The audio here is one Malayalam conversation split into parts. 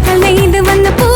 கலைந்து வந்த போ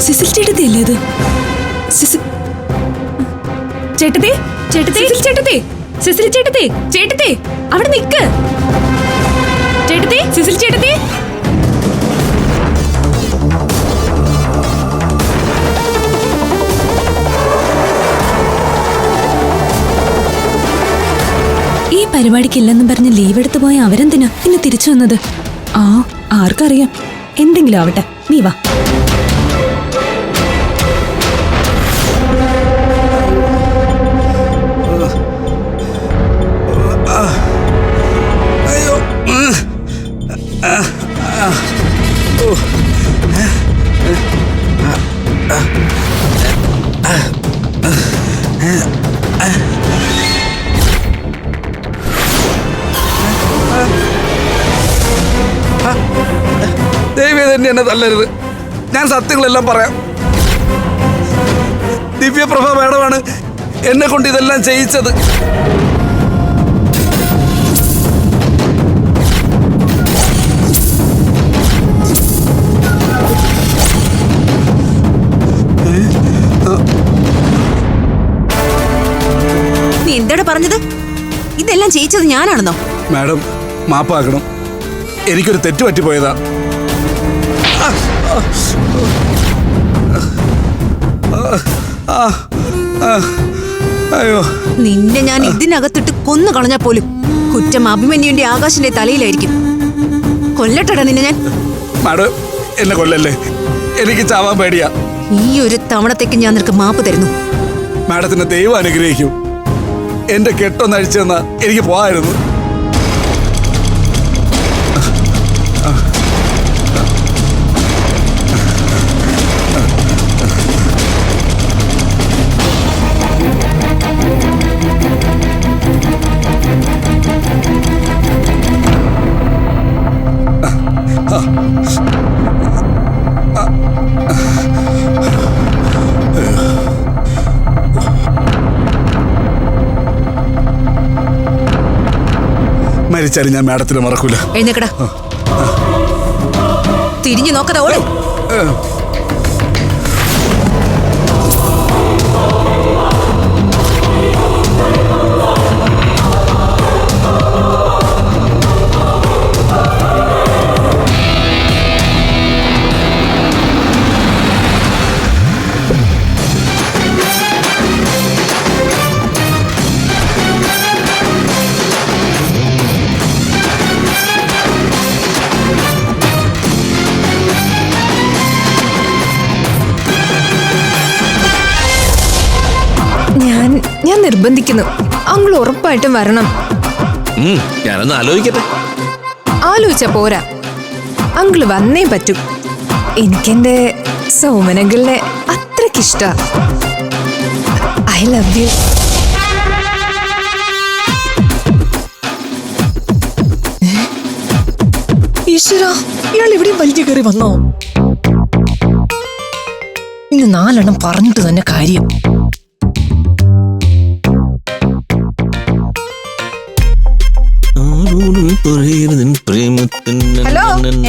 സിസിൽ ചേട്ടത്തി അല്ലേ അത് സിസിൽ ചേട്ടത്തി ചേട്ടത്തി ചേട്ടത്തി സിസിൽ ചേട്ടത്തി ചേട്ടത്തി അവിടെ നിക്ക്. ചേട്ടത്തി സിസിൽ ചേട്ടത്തി ഈ പരിപാടിക്കില്ലെന്നും പറഞ്ഞ് ലീവ് എടുത്തു പോയ അവരെന്തിനാ പിന്നെ തിരിച്ചു വന്നത്? ആ ആർക്കറിയാം. എന്തെങ്കിലും ആവട്ടെ. നീ വാ. തന്നെ എന്നെ തല്ലരുത്. ഞാൻ സത്യങ്ങളെല്ലാം പറയാം. ദിവ്യപ്രഭ മേഡമാണ് എന്നെ കൊണ്ട് ഇതെല്ലാം ചെയ്യിച്ചത്. നീ പറഞ്ഞത്? ഇതെല്ലാം ചെയ്യിച്ചത് ഞാനാണെന്നോ? മാഡം മാപ്പാക്കണം. എനിക്കൊരു തെറ്റ് പറ്റിപ്പോയതാ. അയ്യോ. നിന്നെ ഞാൻ ഇതിനകത്തിട്ട് കൊന്നു കളഞ്ഞാ പോലും. കുറ്റം അഭിമന്യുവിന്റെ ആകാശിന്റെ തലയിലായിരിക്കും. കൊല്ലട്ടടാ നിന്നെ ഞാൻ. മാഡം എന്നെ കൊല്ലല്ലേ? എനിക്ക് ചാവാൻ പേടിയാ. ഈ ഒരു തവണത്തേക്ക് ഞാൻ നിനക്ക് മാപ്പ് തരുന്നു. മാഡത്തിന് ദൈവം അനുഗ്രഹിക്കും. എന്റെ കെട്ടൊന്ന് അഴിച്ചെന്നാ എനിക്ക് പോകായിരുന്നു മരിച്ചാലും ഞാൻ മാഡത്തിന് മറക്കൂല. എഴുന്നേക്കടാ. തിരിഞ്ഞു നോക്കതാ ഓടും നിർബന്ധിക്കുന്നു. അങ്ങൾ ഉറപ്പായിട്ടും വരണം. ഞാനൊന്ന് ആലോചിക്കട്ടെ. ആലോചിച്ച പോരാ. അങ്കിൾ വന്നേ പറ്റൂ. എനിക്കെന്റെ സോമനങ്കിളിനെ അത്രക്കിഷ്ട. I love you. ഈശ്വര ഇയാൾ എവിടെയും വലിഞ്ഞു കയറി വന്നോ? ഇന്ന് നാലെണ്ണം പറഞ്ഞിട്ട് തന്നെ കാര്യം.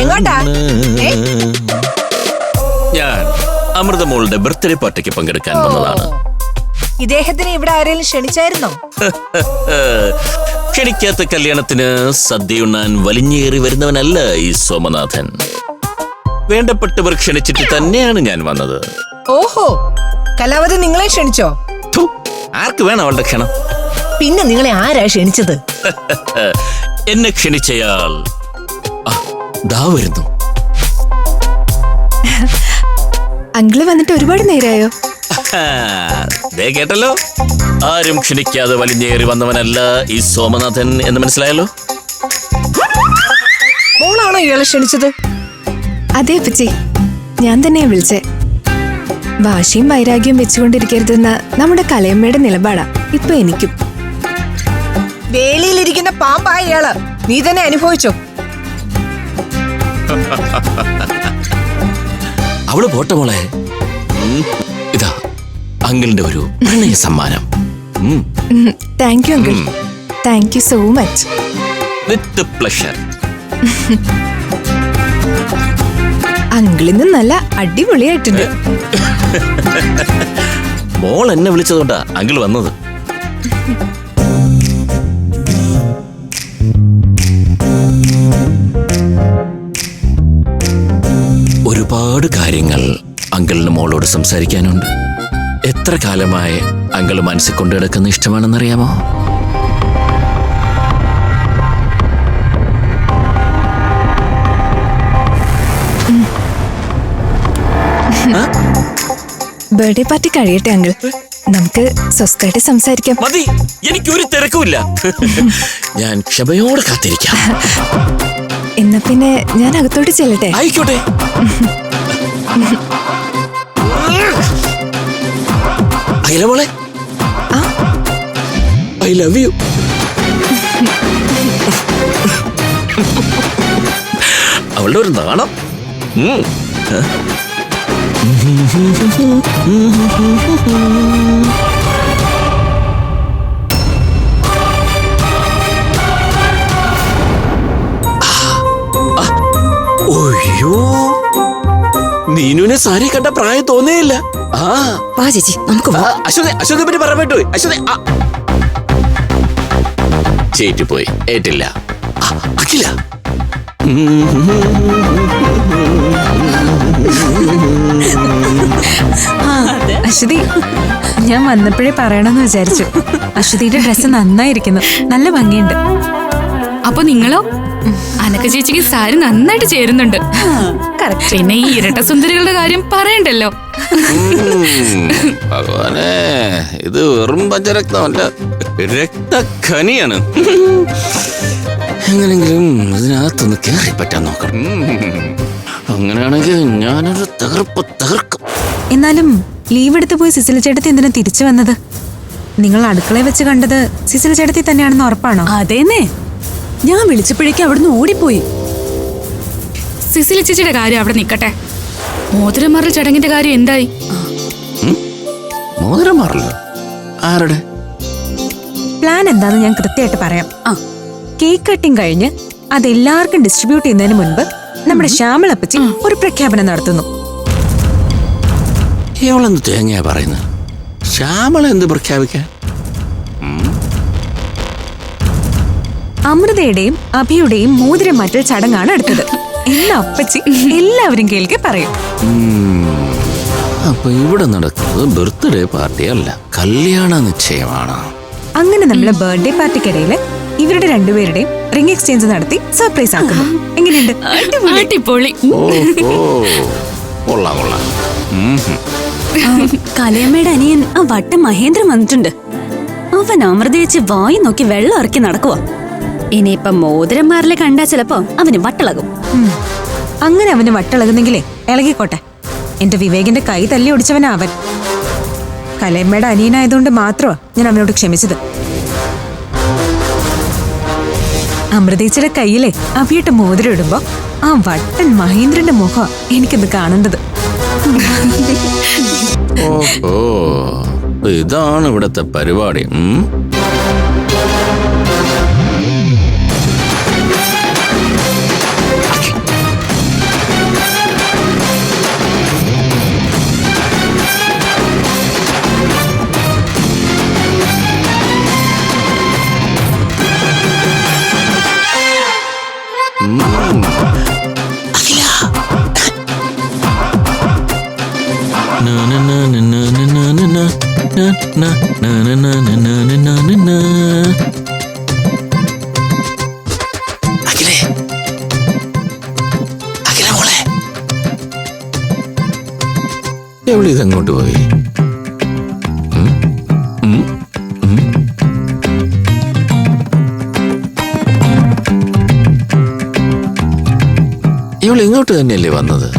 എങ്ങോട്ടാ? ഏ? ഞാൻ അമൃതമോളുടെ ബർത്ത്ഡേ പാർട്ടിക്ക് പങ്കെടുക്കാൻ വന്നതാണ്. ഇദ്ദേഹത്തിന് ഇവിടെ ആരെങ്കിലും ക്ഷണിച്ചായിരുന്നോ? ക്ഷണിക്കാത്ത കല്യാണത്തിന് സദ്യയുണ്ണാൻ വലിഞ്ഞേറി വരുന്നവനല്ല ഈ സോമനാഥൻ. വേണ്ടപ്പെട്ടവർ ക്ഷണിച്ചിട്ട് തന്നെയാണ് ഞാൻ വന്നത്. ഓഹോ കലാവതി നിങ്ങളെ ക്ഷണിച്ചോ? ഥു, ആർക്ക് വേണം അവളുടെ ക്ഷണം? പിന്നെ നിങ്ങളെ ആരാ ക്ഷണിച്ചത്? എന്നെ ക്ഷണിച്ചയാൾ ദാ വരുന്നു. അങ്കിൾ വന്നിട്ട് ഒരുപാട് നേരായോ? ദേ കേട്ടല്ലോ. ആരും ക്ഷണിക്കാതെ വലിഞ്ഞേറി വന്നവനല്ല ഈ സോമനാഥൻ എന്ന് മനസ്സിലായല്ലോ? മോളാണോ ഇയാളെ ക്ഷണിച്ചത്? അതെ അപ്പച്ചി. ഞാൻ തന്നെയാ വിളിച്ചേ. വാശിയും വൈരാഗ്യവും വെച്ചുകൊണ്ടിരിക്കരുതെന്ന നമ്മുടെ കലയമ്മയുടെ നിലപാടാ. ഇപ്പൊ എനിക്കും. വേലിയിലിരിക്കുന്ന പാമ്പായ ഇയാൾ. നീ തന്നെ അനുഭവിച്ചോ? അവൾ പോട്ടെ മോളെ. ഇതാ അങ്കിളിന്റെ ഒരു പ്രണയ സമ്മാനം. Thank you uncle. Thank you so much with pleasure അങ്കിളിന്ന് നല്ല അടിപൊളിയായിട്ടുണ്ട്. മോൾ എന്നെ വിളിച്ചതുകൊണ്ടാ അങ്കിൾ വന്നത്. അങ്കിളിന് മോളോട് സംസാരിക്കാനുണ്ട്. എത്ര കാലമായി അങ്കിൾ മനസ്സിൽ കൊണ്ടു കിടക്കുന്ന ഇഷ്ടമാണെന്നറിയാമോ? ബർത്ത്ഡേ പാർട്ടി കഴിയട്ടെ അങ്കിൾ. നമുക്ക് സ്വസ്ഥമായിട്ട് സംസാരിക്കാം. മതി. എനിക്കൊരു തിരക്കുമില്ല. ഞാൻ ക്ഷമയോടെ കാത്തിരിക്കാം. എന്നാ പിന്നെ ഞാൻ അകത്തോട്ട് ചെല്ലട്ടെ? ആയിക്കോട്ടെ. മോളെ. ഐ ലവ് യു അവളുടെ ഒരു നാണം. ഓയ്യോ ഒയ്യോ നീനുവിനെ സാരി കണ്ട പ്രായം തോന്നേയില്ല. വാ ചേച്ചി നമുക്ക് ആ, അശ്വതി അശ്വതിയെ പറ്റി പറയാൻ പറ്റുമോ അശ്വതി ചേറ്റി പോയി. ഏറ്റില്ല. അഖില. അശ്വതി ഞാൻ വന്നപ്പോഴേ പറയണമെന്ന് വിചാരിച്ചു. അശ്വതിയുടെ ഡ്രസ്സ് നന്നായിരിക്കുന്നു. നല്ല ഭംഗിയുണ്ട്. അപ്പൊ നിങ്ങളോ? അനക്ക ചേച്ചിക്ക് സാരി നന്നായിട്ട് ചേരുന്നുണ്ട്. പിന്നെ ഈ ഇരട്ട സുന്ദരികളുടെ കാര്യം പറയണ്ടല്ലോ. ഭഗവാനെ ഇത് വെറും പഞ്ചരക്തമല്ല രക്തഖനിയാണ്. എങ്ങനെങ്കിലും ഇതിനകത്തൊന്ന് കയറി പറ്റാൻ നോക്കണം. അങ്ങനെയാണെങ്കിൽ ഞാനൊരു തകർപ്പ് തകർക്കും. എന്നാലും ലീവ് എടുത്ത് പോയി സിസില ചേട്ടത്തി എന്തിനാ തിരിച്ചു വന്നത്? നിങ്ങൾ അടുക്കളയിൽ വെച്ച് കണ്ടത് സിസില ചേട്ടത്തി തന്നെയാണെന്ന് ഉറപ്പാണോ? അതേന്നേ. ഞാൻ വിളിച്ചപ്പോഴേക്കും അവിടുന്ന് ഓടിപ്പോയി. സിസിലി ചേച്ചിയുടെ കാര്യം അവിടെ നിക്കട്ടെ. മോതിരമാറൽ ചടങ്ങിന്റെ കാര്യം എന്തായി? മോതിരം മാറില്ല ആരുടെ? പ്ലാൻ എന്താന്ന് ഞാൻ കൃത്യമായിട്ട് പറയാം. ആ. കേക്ക് കട്ടിംഗ് കഴിഞ്ഞ് അത് എല്ലാവർക്കും ഡിസ്ട്രിബ്യൂട്ട് ചെയ്യുന്നതിന് മുൻപ് നമ്മുടെ ശ്യാമളപ്പച്ചി ഒരു പ്രഖ്യാപനം നടത്തുന്നു. ഇവളെന്ത് തേങ്ങയാ പറയുന്നത്? ശ്യാമള എന്ത് പ്രഖ്യാപിക്കാൻ? അമൃതയുടെയും അഭിയുടെയും മോതിരം മാറ്റൽ ചടങ്ങാണ് അടുത്തത്. എന്ന അപ്പച്ചി എല്ലാവരും കേൾക്കെ പറയും. അപ്പൊ ഇവിടെ നടക്കുന്നത് ബർത്ത്ഡേ പാർട്ടി അല്ല കല്യാണ നിശ്ചയമാണ്. അങ്ങനെ നമ്മളെ ബർത്ത്ഡേ പാർട്ടിക്കിടയിൽ ഇവരുടെ രണ്ടുപേരുടെയും റിംഗ് എക്സ്ചേഞ്ച് നടത്തി സർപ്രൈസ് ആക്കുന്നു. എങ്ങനെയുണ്ട്. കലയമ്മയുടെ അനിയൻ ആ വട്ടം മഹേന്ദ്രൻ വന്നിട്ടുണ്ട്. അവൻ അമൃതയച്ച് വായി നോക്കി വെള്ളം ഇറക്കി നടക്കുവാ. ഇനിയിപ്പം മോതിരന്മാരിലെ കണ്ടാ ചിലപ്പോ അവന് വട്ടളകും. അങ്ങനെ അവന് വട്ടിളകുന്നെങ്കിലേ ഇളകിക്കോട്ടെ. എന്റെ വിവേകിന്റെ കൈ തല്ലി ഒടിച്ചവനാ അവൻ. കലയമ്മയുടെ അനിയനായതുകൊണ്ട് മാത്രമാ ഞാൻ അവനോട് ക്ഷമിച്ചത്. അമൃതേച്ചിയുടെ കയ്യിലെ അവിയിട്ട് മോതിരം ഇടുമ്പോ ആ വട്ടൻ മഹേന്ദ്രന്റെ മുഖം എനിക്കത് കാണേണ്ടത് ഓ ഇതാണ് ഇവിടത്തെ പരിപാടി. അഖിലേ. എവിടെ ഇതങ്ങോട്ട് പോയി? ഇവൾ ഇങ്ങോട്ട് തന്നെയല്ലേ വന്നത്?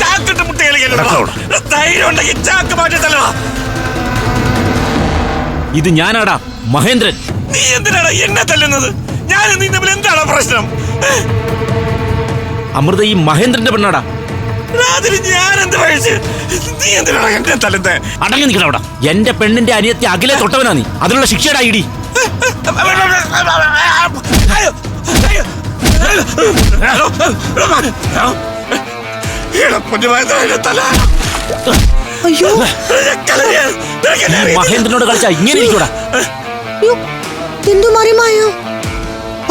ചാക്കിട്ട് മുട്ട. ധൈര്യം ഉണ്ടെങ്കിൽ ചാക്ക് മാറ്റി തല്ലടാ. ഇത് ഞാനാടാ മഹേന്ദ്രൻ. നീ എന്തിനാടാ എന്നെ തല്ലുന്നത്? ഞാൻ നീ തമ്മിൽ എന്താണ് പ്രശ്നം? അമൃത ഈ മഹേന്ദ്രന്റെ പെണ്ണാടാ. അതിന് ഞാൻ എന്ത് വയസ്സ് നീ എന്തിനാണ് എന്നെ തല്ലുന്നേ? അടങ്ങി നിൽക്കണം അവിടെ. എന്റെ പെണ്ണിന്റെ അനിയത്തി അഖിലെ തൊട്ടവനാ നീ. അതിനുള്ള ശിക്ഷയുടെ ഐ ഡി. മഹേന്ദ്രനോട് കളിച്ചാ ഇങ്ങനെ ഇരിക്കൂടാ. അയ്യോ. എന്തു മറിമായോ?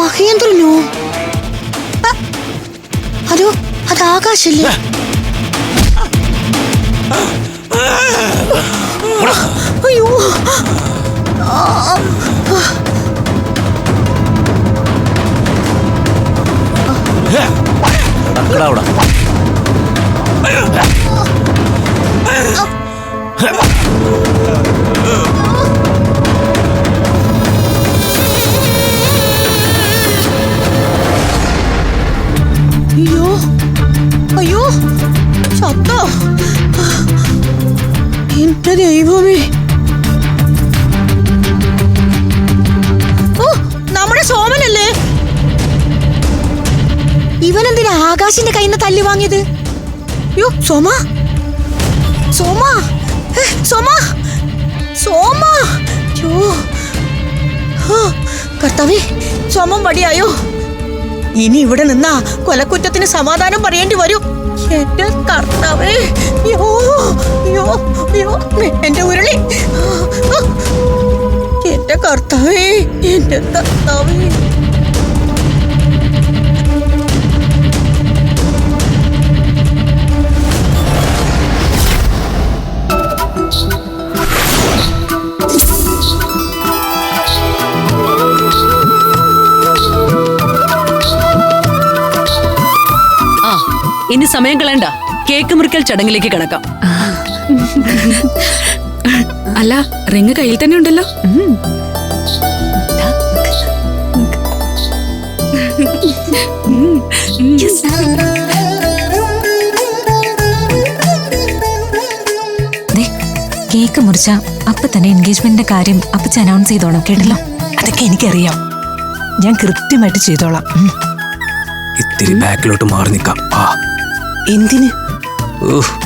മഹേന്ദ്രനോ? അതോ അത് ആകാശല്ലേ? അയ്യോ. അവിടെ. ആകാശിന്റെ കയ്യിൽ നിന്ന് തല്ലി വാങ്ങിയത്? യോ സോമ. സോമ. സോമ. സോമ. കർത്താവേ സോമം വടിയായോ? ഇനി ഇവിടെ നിന്നാ കൊലക്കുറ്റത്തിന് സമാധാനം പറയേണ്ടി വരും. എന്റെ കർത്താവേ എന്റെ ഉരുളി. എന്റെ കർത്താവേ എന്റെ കർത്താവേ. സമയം കളയണ്ട. കേക്ക് മുറിക്കൽ ചടങ്ങിലേക്ക് കിടക്കാം. അല്ല റിങ് കയ്യിൽ തന്നെ ഉണ്ടല്ലോ. ദേ, കേക്ക് മുറിച്ച അപ്പൊ തന്നെ എൻഗേജ്മെന്റിന്റെ കാര്യം അപ്പച്ച അനൗൺസ് ചെയ്തോണം കേട്ടല്ലോ? അതൊക്കെ എനിക്കറിയാം. ഞാൻ കൃത്യമായിട്ട് ചെയ്തോളാം. ഇത്തിരി ബാക്കിലോട്ട് മാറി നിൽക്കാം. ആ. എന്തിന്?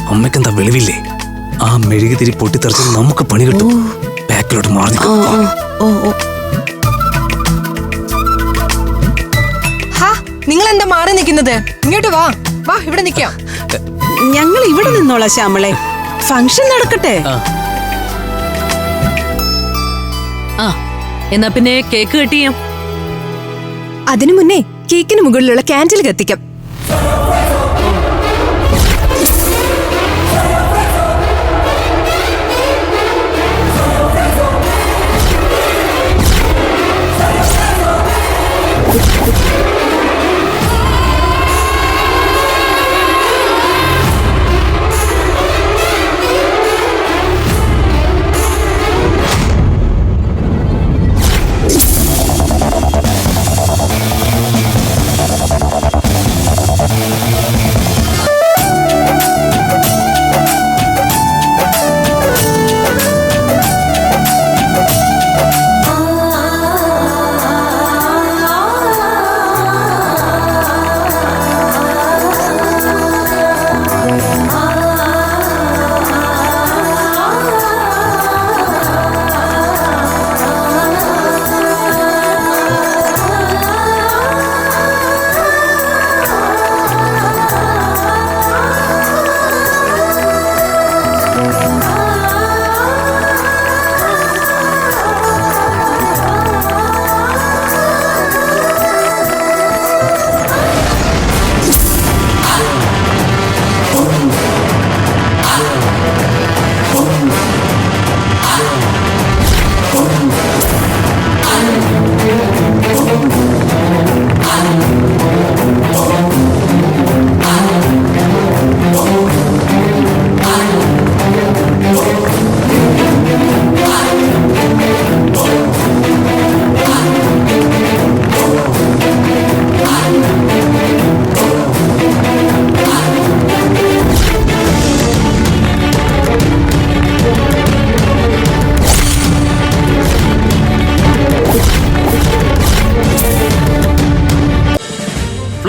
അമ്മയ്ക്കെന്താ വെളിവില്ലേ? ആ മെഴുകുതിരി പൊട്ടിത്തെറിച്ച് നമുക്ക് പണി കിട്ടും. ബാക്കിലോട്ട് മാറി നിങ്ങൾ എന്താ മാറി നിൽക്കുന്നത്? ഇങ്ങോട്ട് വാ. വാ ഇവിടെ നിൽക്കാം. ഞങ്ങൾ ഇവിടെ നിന്നോളാം ശ്യാമളെ. ഫംഗ്ഷൻ നടക്കട്ടെ. ആ. എന്നാ പിന്നെ കേക്ക് കെട്ടിയാം അതിനു മുന്നേ കേക്കിന് മുകളിലുള്ള ക്യാൻഡിൽ കത്തിക്കാം.